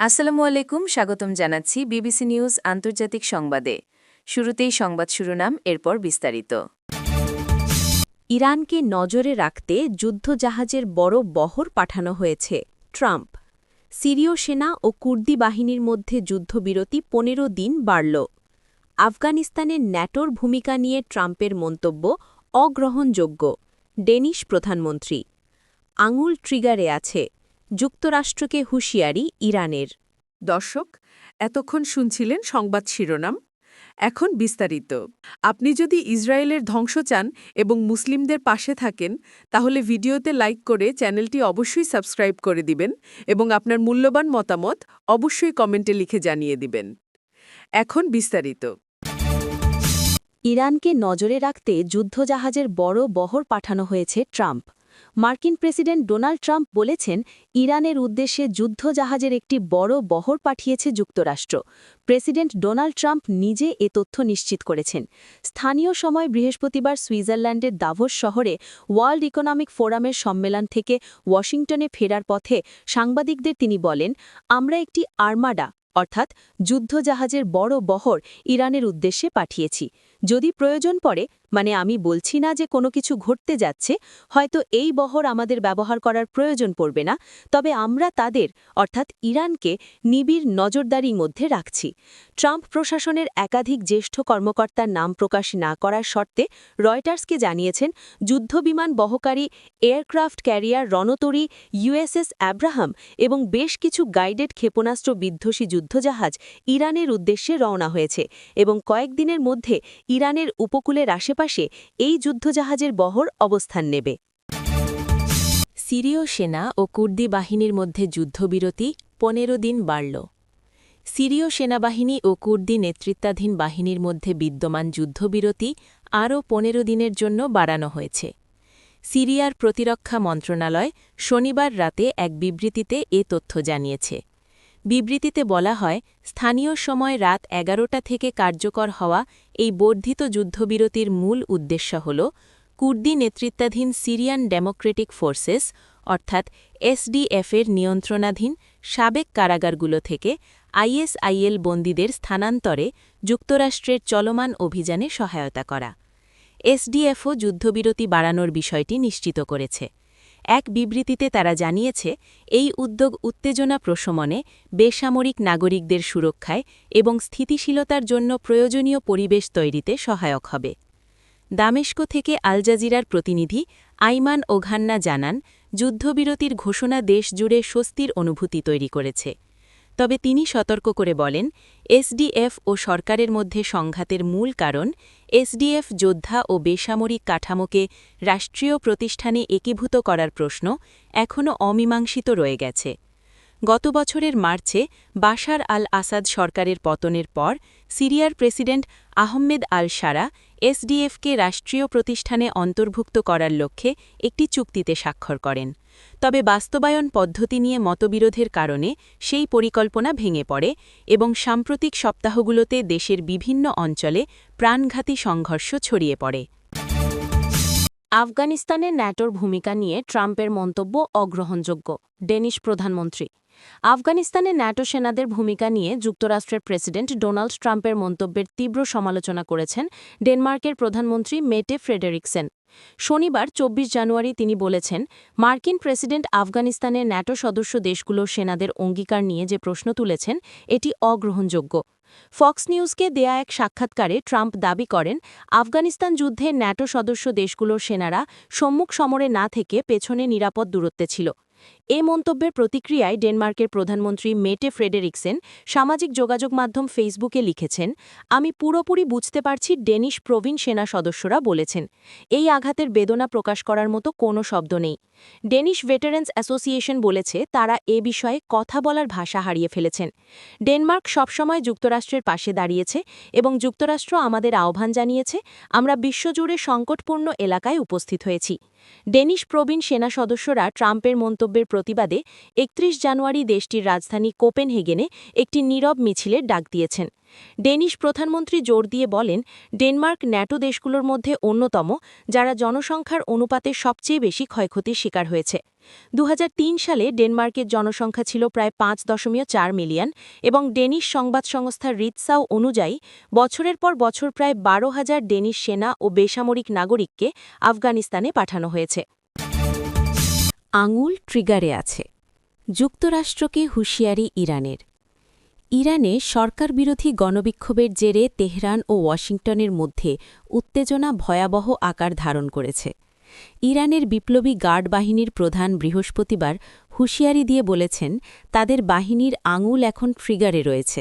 আসসালামু আলাইকুম, স্বাগতম জানাচ্ছি বিবিসি নিউজ আন্তর্জাতিক সংবাদে। শুরুতেই সংবাদ শিরোনাম, এরপর বিস্তারিত। ইরানকে নজরে রাখতে যুদ্ধজাহাজের বড় বহর পাঠানো হয়েছে ট্রাম্প। সিরীয় সেনা ও কুর্দি বাহিনীর মধ্যে যুদ্ধবিরতি পনেরো দিন বাড়ল। আফগানিস্তানের ন্যাটোর ভূমিকা নিয়ে ট্রাম্পের মন্তব্য অগ্রহণযোগ্য, ডেনিশ প্রধানমন্ত্রী। আঙুল ট্রিগারে আছে যুক্তরাষ্ট্রকে হুঁশিয়ারি ইরানের। দর্শক এতক্ষণ শুনছিলেন সংবাদ শিরোনাম। এখন বিস্তারিত। আপনি যদি ইসরায়েলের ধ্বংস চান এবং মুসলিমদের পাশে থাকেন তাহলে ভিডিওতে লাইক করে চ্যানেলটি অবশ্যই সাবস্ক্রাইব করে দিবেন এবং আপনার মূল্যবান মতামত অবশ্যই কমেন্টে লিখে জানিয়ে দিবেন। এখন বিস্তারিত। ইরানকে নজরে রাখতে যুদ্ধজাহাজের বড় বহর পাঠানো হয়েছে ট্রাম্প। মার্কিন প্রেসিডেন্ট ডোনাল্ড ট্রাম্প বলেছেন, ইরানের উদ্দেশ্যে যুদ্ধজাহাজের একটি বড় বহর পাঠিয়েছে যুক্তরাষ্ট্র। প্রেসিডেন্ট ডোনাল্ড ট্রাম্প নিজে এ তথ্য নিশ্চিত করেছেন। স্থানীয় সময় বৃহস্পতিবার সুইজারল্যান্ডের দাভোস শহরে ওয়ার্ল্ড ইকোনমিক ফোরামের সম্মেলন থেকে ওয়াশিংটনে ফেরার পথে সাংবাদিকদের তিনি বলেন, আমরা একটি আর্মাডা, অর্থাৎ যুদ্ধজাহাজের বড় বহর, ইরানের উদ্দেশ্যে পাঠিয়েছি। যদি প্রয়োজন পড়ে মানে আমি বলছি না যে কোনো কিছু ঘটতে যাচ্ছে, হয়তো এই বহর আমাদের ব্যবহার করার প্রয়োজন পড়বে না, তবে আমরা তাদের, অর্থাৎ ইরানকে, নিবিড় নজরদারির মধ্যে রাখছি। ট্রাম্প প্রশাসনের একাধিক জ্যেষ্ঠ কর্মকর্তার নাম প্রকাশ না করার শর্তে রয়টার্সকে জানিয়েছেন যুদ্ধবিমান বহকারী, এয়ারক্রাফট ক্যারিয়ার রণতরী, ইউএসএস অ্যাব্রাহাম এবং বেশ কিছু গাইডেড ক্ষেপণাস্ত্র বিধ্বসী যুদ্ধজাহাজ ইরানের উদ্দেশ্যে রওনা হয়েছে এবং কয়েকদিনের মধ্যে ইরানের উপকূলের আশেপাশে এই যুদ্ধজাহাজের বহর অবস্থান নেবে। সিরীয় সেনা ও কুর্দি বাহিনীর মধ্যে যুদ্ধবিরতি পনেরো দিন বাড়ল। সিরীয় সেনাবাহিনী ও কুর্দি নেতৃত্বাধীন বাহিনীর মধ্যে বিদ্যমান যুদ্ধবিরতি আরও পনেরো দিনের জন্য বাড়ানো হয়েছে। সিরিয়ার প্রতিরক্ষা মন্ত্রণালয় শনিবার রাতে এক বিবৃতিতে এ তথ্য জানিয়েছে। বিবৃতিতে বলা হয়, স্থানীয় সময় রাত এগারোটা থেকে কার্যকর হওয়া এই বর্ধিত যুদ্ধবিরতির মূল উদ্দেশ্য হল কুর্দি নেতৃত্বাধীন সিরিয়ান ডেমোক্রেটিক ফোর্সেস, অর্থাৎ এসডিএফের নিয়ন্ত্রণাধীন সাবেক কারাগারগুলো থেকে আইএসআইএল বন্দীদের স্থানান্তরে যুক্তরাষ্ট্রের চলমান অভিযানে সহায়তা করা। এসডিএফও যুদ্ধবিরতি বাড়ানোর বিষয়টি নিশ্চিত করেছে। এক বিবৃতিতে তারা জানিয়েছে, এই উদ্যোগ উত্তেজনা প্রশমনে বেসামরিক নাগরিকদের সুরক্ষায় এবং স্থিতিশীলতার জন্য প্রয়োজনীয় পরিবেশ তৈরিতে সহায়ক হবে। দামেস্কো থেকে আল জাজিরার প্রতিনিধি আইমান ওঘান্না জানান, যুদ্ধবিরতির ঘোষণা দেশ জুড়ে স্বস্তির অনুভূতি তৈরি করেছে। তবে তিনি সতর্ক করে বলেন, এসডিএফ ও সরকারের মধ্যে সংঘাতের মূল কারণ এসডিএফ যোদ্ধা ও বেসামরিক কাঠামোকে রাষ্ট্রীয় প্রতিষ্ঠানে একীভূত করার প্রশ্ন এখনও অমীমাংসিত রয়ে গেছে। গত বছরের মার্চে বাশার আল আসাদ সরকারের পতনের পর সিরিয়ার প্রেসিডেন্ট আহমেদ আল সারা এসডিএফকে রাষ্ট্রীয় প্রতিষ্ঠানে অন্তর্ভুক্ত করার লক্ষ্যে একটি চুক্তিতে স্বাক্ষর করেন। তবে বাস্তবায়ন পদ্ধতি নিয়ে মতবিরোধের কারণে সেই পরিকল্পনা ভেঙে পড়ে এবং সাম্প্রতিক সপ্তাহগুলোতে দেশের বিভিন্ন অঞ্চলে প্রাণঘাতী সংঘর্ষ ছড়িয়ে পড়ে। আফগানিস্তানে ন্যাটোর ভূমিকা নিয়ে ট্রাম্পের মন্তব্য অগ্রহণযোগ্য, ডেনিশ প্রধানমন্ত্রী। আফগানিস্তানে ন্যাটো সেনাদের ভূমিকা নিয়ে যুক্তরাষ্ট্রের প্রেসিডেন্ট ডোনাল্ড ট্রাম্পের মন্তব্যের তীব্র সমালোচনা করেছেন ডেনমার্কের প্রধানমন্ত্রী মেটে ফ্রেডেরিকসেন। শনিবার ২৪ জানুয়ারি তিনি বলেছেন, মার্কিন প্রেসিডেন্ট আফগানিস্তানের ন্যাটো সদস্য দেশগুলোর সেনাদের অঙ্গীকার নিয়ে যে প্রশ্ন তুলেছেন, এটি অগ্রহণযোগ্য। ফক্স নিউজকে দেয়া এক সাক্ষাৎকারে ট্রাম্প দাবি করেন, আফগানিস্তান যুদ্ধে ন্যাটো সদস্য দেশগুলোর সেনারা সম্মুখ সমরে না থেকে পেছনে নিরাপদ দূরত্বে ছিল। এ মন্তব্যের প্রতিক্রিয়ায় ডেনমার্কের প্রধানমন্ত্রী মেটে ফ্রেডেরিকসেন সামাজিক যোগাযোগ মাধ্যম ফেসবুকে লিখেছেন, আমি পুরোপুরি বুঝতে পারছি ডেনিশ প্রবীণ সেনা সদস্যরা বলেছেন, এই আঘাতের বেদনা প্রকাশ করার মতো কোনো শব্দ নেই। ডেনিশ ভেটারেন্স অ্যাসোসিয়েশন বলেছে, তারা এ বিষয়ে কথা বলার ভাষা হারিয়ে ফেলেছেন। ডেনমার্ক সবসময় যুক্তরাষ্ট্রের পাশে দাঁড়িয়েছে এবং যুক্তরাষ্ট্র আমাদের আহ্বান জানিয়েছে, আমরা বিশ্বজুড়ে সংকটপূর্ণ এলাকায় উপস্থিত হয়েছি। ডেনিশ প্রবীণ সেনা সদস্যরা ট্রাম্পের মন্তব্যের প্রতিবাদে একত্রিশ জানুয়ারি দেশটির রাজধানী কোপেনহেগেনে একটি নীরব মিছিলের ডাক দিয়েছেন। ডেনিশ প্রধানমন্ত্রী জোর দিয়ে বলেন, ডেনমার্ক ন্যাটো দেশগুলোর মধ্যে অন্যতম, যারা জনসংখ্যার অনুপাতে সবচেয়ে বেশি ক্ষয়ক্ষতির শিকার হয়েছে। দুহাজার তিন সালে ডেনমার্কের জনসংখ্যা ছিল প্রায় পাঁচ দশমিক চার মিলিয়ন এবং ডেনিশ সংবাদ সংস্থা রিৎসাও অনুযায়ী, বছরের পর বছর প্রায় বারো হাজার ডেনিশ সেনা ও বেসামরিক নাগরিককে আফগানিস্তানে পাঠানো হয়েছে। আঙুল ট্রিগারে আছে। যুক্তরাষ্ট্রকে হুঁশিয়ারি ইরানের। ইরানে সরকার বিরোধী গণবিক্ষোভের জেরে তেহরান ও ওয়াশিংটনের মধ্যে উত্তেজনা ভয়াবহ আকার ধারণ করেছে। ইরানের বিপ্লবী গার্ড বাহিনীর প্রধান বৃহস্পতিবার হুঁশিয়ারি দিয়ে বলেছেন, তাদের বাহিনীর আঙুল এখন ট্রিগারে রয়েছে।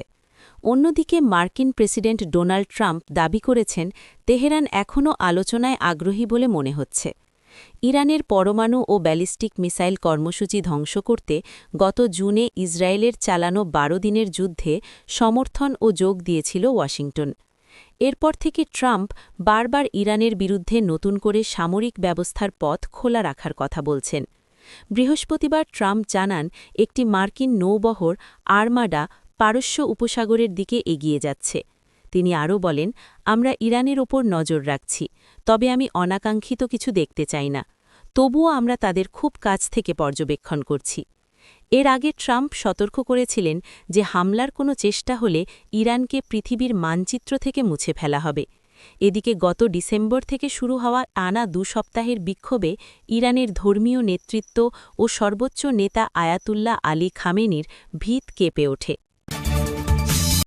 অন্যদিকে মার্কিন প্রেসিডেন্ট ডোনাল্ড ট্রাম্প দাবি করেছেন, তেহরান এখনও আলোচনায় আগ্রহী বলে মনে হচ্ছে। ইরানের পরমাণু ও ব্যালিস্টিক মিসাইল কর্মসূচি ধ্বংস করতে গত জুনে ইসরায়েলের চালানো বারো দিনের যুদ্ধে সমর্থন ও যোগ দিয়েছিল ওয়াশিংটন। এরপর থেকে ট্রাম্প বারবার ইরানের বিরুদ্ধে নতুন করে সামরিক ব্যবস্থার পথ খোলা রাখার কথা বলছেন। বৃহস্পতিবার ট্রাম্প জানান, একটি মার্কিন নৌবহর আর্মাডা পারস্য উপসাগরের দিকে এগিয়ে যাচ্ছে। তিনি আরও বলেন, আমরা ইরানের ওপর নজর রাখছি, তবে আমি অনাকাঙ্ক্ষিত কিছু দেখতে চাই না। তবুও আমরা তাদের খুব কাছ থেকে পর্যবেক্ষণ করছি। এর আগে ট্রাম্প সতর্ক করেছিলেন যে হামলার কোনো চেষ্টা হলে ইরানকে পৃথিবীর মানচিত্র থেকে মুছে ফেলা হবে। এদিকে গত ডিসেম্বর থেকে শুরু হওয়া আনা দু সপ্তাহের বিক্ষোভে ইরানের ধর্মীয় নেতৃত্ব ও সর্বোচ্চ নেতা আয়াতুল্লাহ আলী খামেনির ভিত কেঁপে ওঠে।